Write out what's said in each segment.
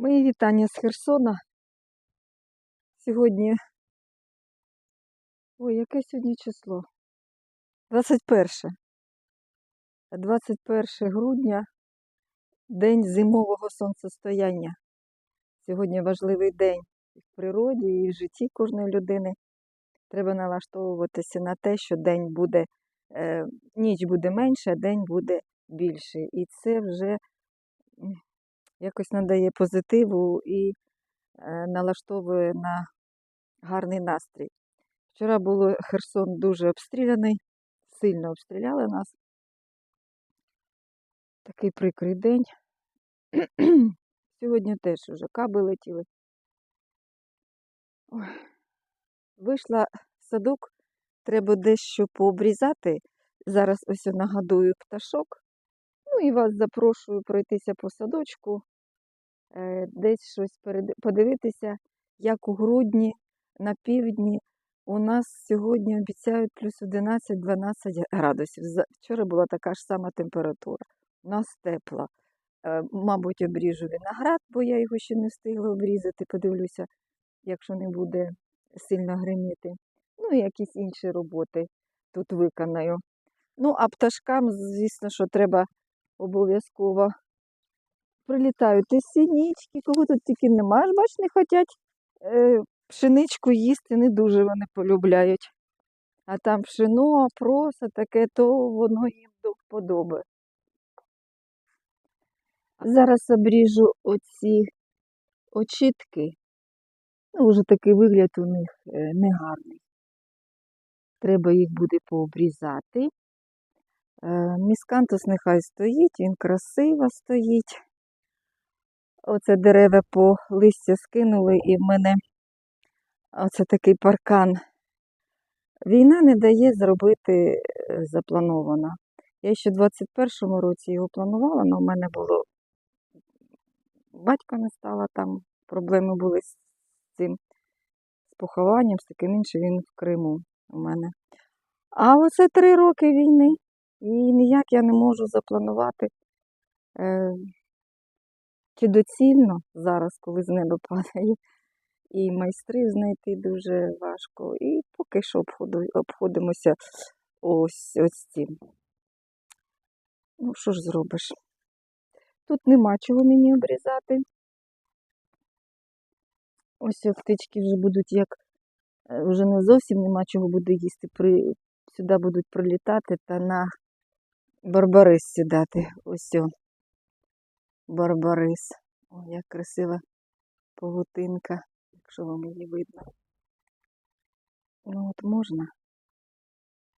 Мої вітання з Херсона. Сьогодні. Ой, яке сьогодні число? 21. 21 грудня, день зимового сонцестояння. Сьогодні важливий день в природі, і в житті кожної людини. Треба налаштовуватися на те, що день буде, е, ніч буде менше, а день буде більший. І це вже якось надає позитиву і е, налаштовує на гарний настрій. Вчора було Херсон дуже обстріляний, сильно обстріляли нас. Такий прикрий день. Сьогодні теж вже каби летіли. Ой. Вийшла садок, треба дещо пообрізати. Зараз ось я нагадую пташок. Ну і вас запрошую пройтися по садочку, е, десь щось подивитися, як у грудні на півдні у нас сьогодні обіцяють плюс 11-12 градусів. Вчора була така ж сама температура. У нас тепло. Е, Мабуть, обріжу виноград, бо я його ще не встигла обрізати. Подивлюся, якщо не буде сильно гриміти. Ну і якісь інші роботи тут виконаю. Ну, а пташкам, звісно, що треба обов'язково. Прилітають і сінічки, кого тут тільки нема, ж бач, не хочуть е, пшеничку їсти, не дуже вони полюбляють. А там пшено, проса таке, то воно їм до вподоби. Зараз обріжу оці очітки. Ну, вже такий вигляд у них е, негарний. Треба їх буде пообрізати. Е, Міскантус нехай стоїть, він красиво стоїть. Оце дерева по листя скинули, і в мене оце такий паркан. Війна не дає зробити е, заплановано. Я ще в 21-му році його планувала, але в мене було батька не стало, там проблеми були з цим з похованням, з таким іншим, він в Криму у мене. А оце три роки війни, і ніяк я не можу запланувати, е, чи доцільно зараз, коли з неба падає, і майстрів знайти дуже важко. І поки що обходимося ось, ось цим. Ну, що ж зробиш? Тут нема чого мені обрізати. Ось птички вже будуть як е, вже не зовсім нема чого буде їсти. При, сюди будуть прилітати та на барбарис сідати. Ось о. Барбарис. О, як красива павутинка, якщо вам її видно. Ну от можна.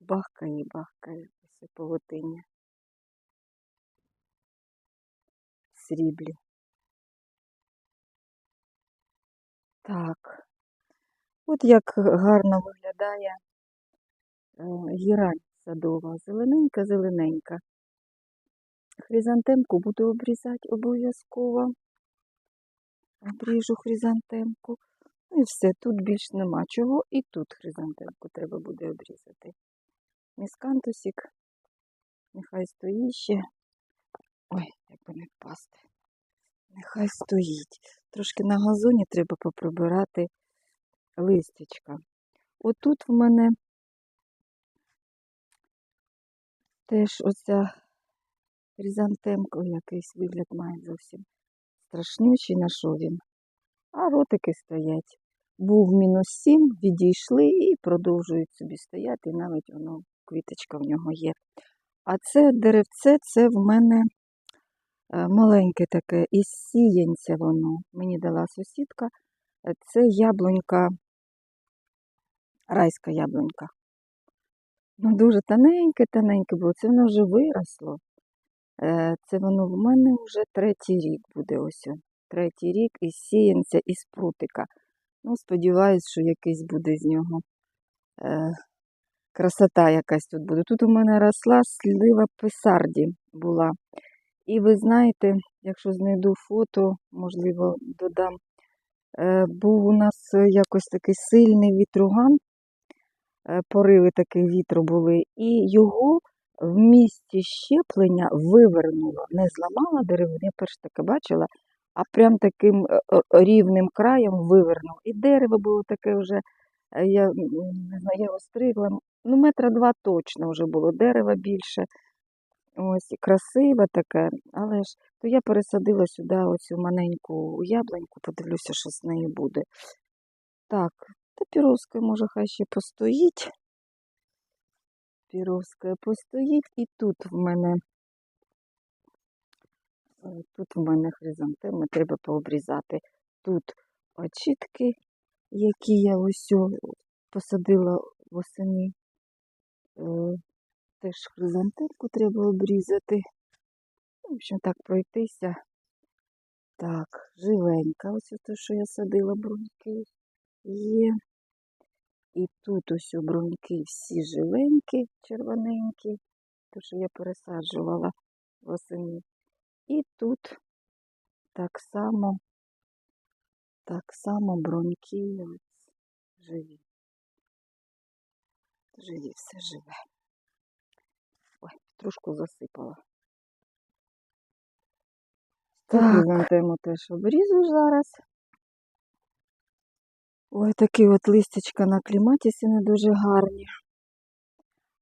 Бахкає, бахкає ось павутиння. Сріблі. Так. От як гарно виглядає е, гірань садова. Зелененька, зелененька. Хризантемку буду обрізати обов'язково. Обріжу хризантемку. Ну і все, тут більш нема чого. І тут хризантемку треба буде обрізати. Міскантусик. Нехай стоїть ще. Ой, як би не впасти. Нехай стоїть. Трошки на газоні треба поприбирати листячка. Отут в мене теж оця хризантемка, ой, якийсь вигляд має зовсім страшнючий, на що він. А ротики стоять. Був мінус 7, відійшли і продовжують собі стояти, і навіть воно, квіточка в нього є. А це деревце, це в мене е, маленьке таке, із сіянця воно. Мені дала сусідка. Е, Це яблунька, райська яблунька. Ну, дуже тоненьке, тоненьке було. Це воно вже виросло. Е, Це воно в мене вже третій рік буде ось. Третій рік із сіянця, із прутика. Ну, сподіваюсь, що якийсь буде з нього е, красота якась тут буде. Тут у мене росла слива писарді була. І ви знаєте, якщо знайду фото, можливо, додам, е, був у нас якось такий сильний вітруган, пориви таких вітру були, і його в місці щеплення вивернуло, не зламала деревину, я перше таке бачила, а прям таким е, е, рівним краєм вивернув. І дерево було таке вже, е, я не знаю, я його стригла, ну метра два точно вже було дерева більше. Ось красиве таке, але ж то я пересадила сюди оцю маленьку яблуньку, подивлюся, що з нею буде. Так, та піровська може хай ще постоїть. Піровська постоїть, і тут в мене е, тут в мене хризантеми треба пообрізати. Тут очітки, які я ось посадила восени. Е, Теж хризантемку треба обрізати. В общем, так пройтися. Так, живенька. Ось те, що я садила бруньки. Є. І тут ось у бруньки всі живенькі, червоненькі, те, що я пересаджувала восени. І тут так само, так само бруньки ось живі. Живі, все живе. Ой, трошку засипала. Так, хризантему теж обрізу зараз. Ой, такі от листячка на кліматісі не дуже гарні.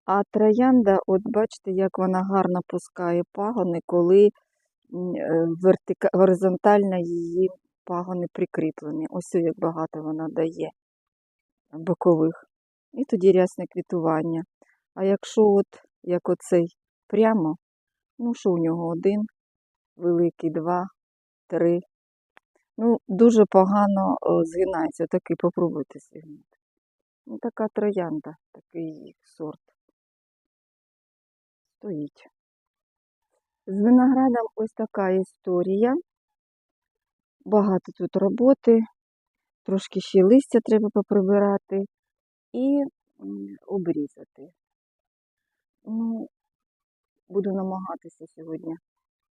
А троянда, от бачите, як вона гарно пускає пагони, коли е, вертика... горизонтально її пагони прикріплені. Ось як багато вона дає бокових. І тоді рясне квітування. А якщо от, як оцей прямо, ну що у нього один, великий, два, три. Ну, дуже погано згинається, такий попробуйте зігнути. Ну, така троянда, такий сорт. Стоїть. З виноградом ось така історія. Багато тут роботи, трошки ще листя треба поприбирати і обрізати. Ну, буду намагатися сьогодні.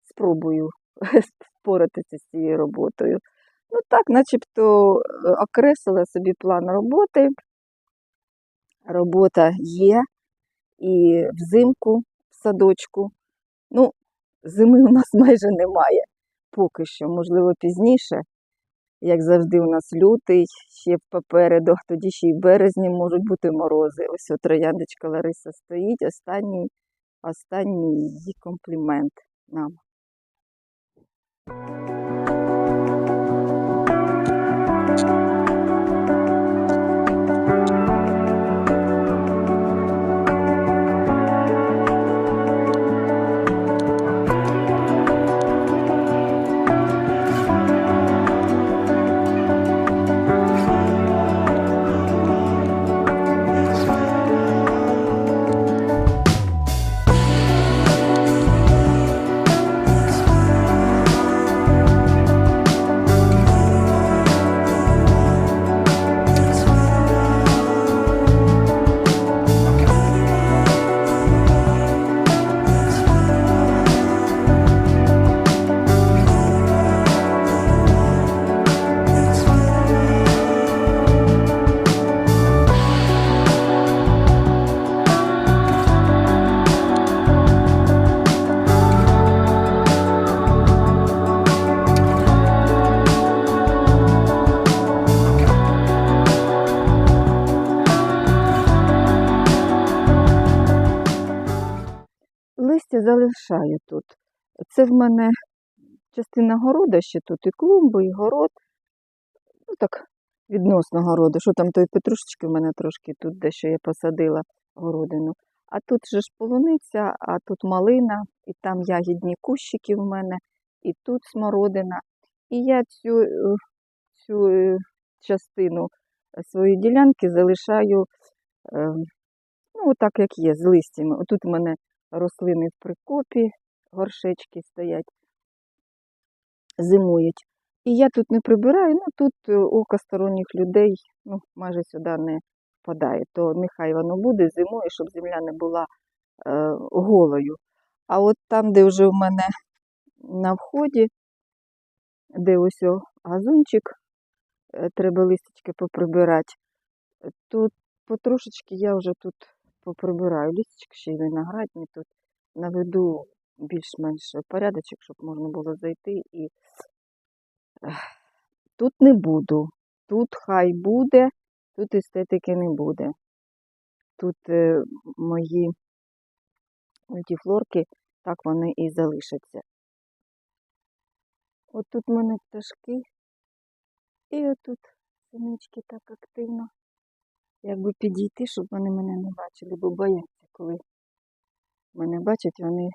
Спробую впоратися з цією роботою. Ну так, начебто е, окреслила собі план роботи. Робота є і взимку в садочку. Ну, зими у нас майже немає поки що, можливо, пізніше. Як завжди, у нас лютий, ще попереду, тоді ще й в березні можуть бути морози. Ось от трояндочка Лариса стоїть, останній, останній її комплімент нам. Листя залишаю тут. Це в мене частина города ще тут, і клумби, і город. Ну так, відносно городу. Що там тої петрушечки в мене трошки тут дещо я посадила городину. А тут же ж полуниця, а тут малина, і там ягідні кущики в мене, і тут смородина. І я цю, е, цю е, частину своєї ділянки залишаю е, ну, так, як є, з листями. Отут у мене рослини в прикопі, горшечки стоять, зимують. І я тут не прибираю, ну тут е, око сторонніх людей ну, майже сюди не впадає, то нехай воно буде зимою, щоб земля не була е, голою. А от там, де вже в мене на вході, де ось газончик, е, треба листочки поприбирати, то потрошечки я вже тут поприбираю лісточки, ще й виноградні тут наведу більш-менш порядочок, щоб можна було зайти і Тут не буду. Тут хай буде, тут естетики не буде. Тут е, мої мультифлорки, так вони і залишаться. От тут в мене пташки. І отут синички так активно. Якби підійти, щоб вони мене не бачили, бо бояться, коли мене бачать, вони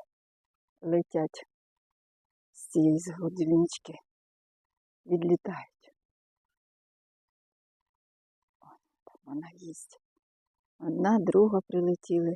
летять з цієї згодівнички, відлітають. О, там вона їсть. Одна, друга прилетіли.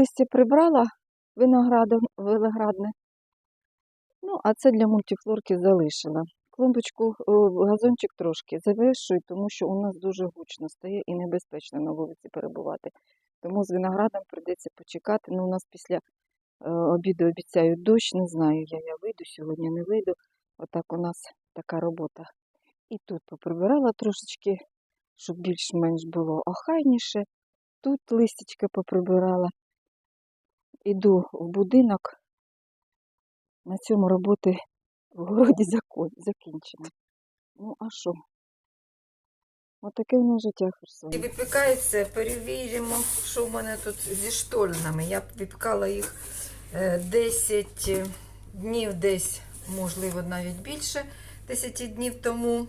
Листя прибрала виноградом, виноградне. Ну, а це для мультифлорки залишила. Клумбочку, газончик трошки завершую, тому що у нас дуже гучно стає і небезпечно на вулиці перебувати. Тому з виноградом прийдеться почекати. Ну, у нас після е, обіду обіцяють дощ, не знаю, я, я вийду, сьогодні не вийду. Отак у нас така робота. І тут поприбирала трошечки, щоб більш-менш було охайніше. Тут листячка поприбирала. Іду в будинок. На цьому роботи в городі закінчено. Ну, а що? Отаке в нас життя І Херсоні. випікається, перевіримо, що в мене тут зі штольнами. Я випікала їх е, 10 днів десь, можливо, навіть більше 10 днів тому.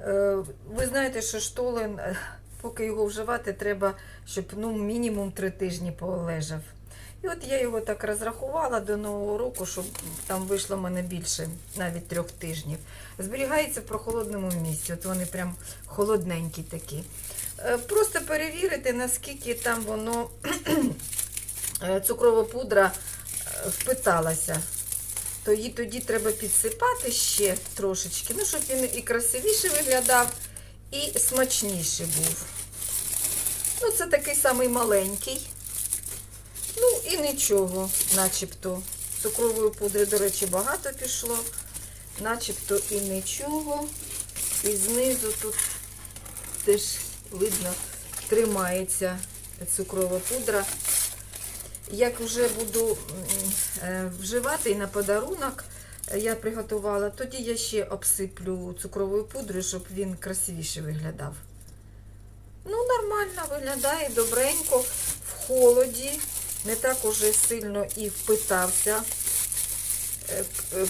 Е, Ви знаєте, що штолен, е, поки його вживати, треба, щоб ну, мінімум 3 тижні полежав. І от я його так розрахувала до Нового року, щоб там вийшло в мене більше, навіть трьох тижнів. Зберігається в прохолодному місці. От вони прям холодненькі такі. Е, Просто перевірити, наскільки там воно е, цукрова пудра е, впиталася. То її тоді треба підсипати ще трошечки, ну, щоб він і красивіше виглядав, і смачніший був. Ну, це такий самий маленький. Ну і нічого, начебто. Цукрової пудри, до речі, багато пішло. Начебто і нічого. І знизу тут теж видно тримається цукрова пудра. Як вже буду е, вживати і на подарунок, е, я приготувала, тоді я ще обсиплю цукровою пудрою, щоб він красивіше виглядав. Ну, нормально виглядає, добренько, в холоді, не так уже сильно і впитався. Е, е,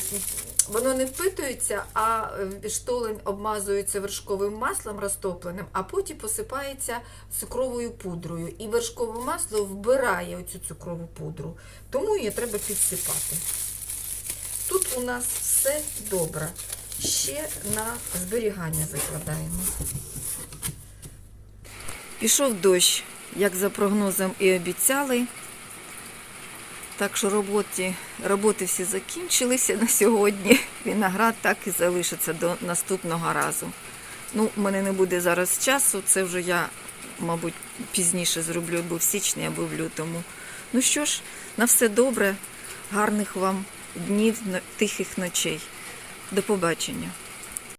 Воно не впитується, а е, штолен обмазується вершковим маслом розтопленим, а потім посипається цукровою пудрою. І вершкове масло вбирає оцю цукрову пудру, тому її треба підсипати. Тут у нас все добре. Ще на зберігання закладаємо. Пішов дощ, як за прогнозом і обіцяли. Так що роботи, роботи всі закінчилися на сьогодні. Виноград так і залишиться до наступного разу. Ну, у мене не буде зараз часу, це вже я, мабуть, пізніше зроблю або в січні, або в лютому. Ну що ж, на все добре, гарних вам днів, тихих ночей. До побачення.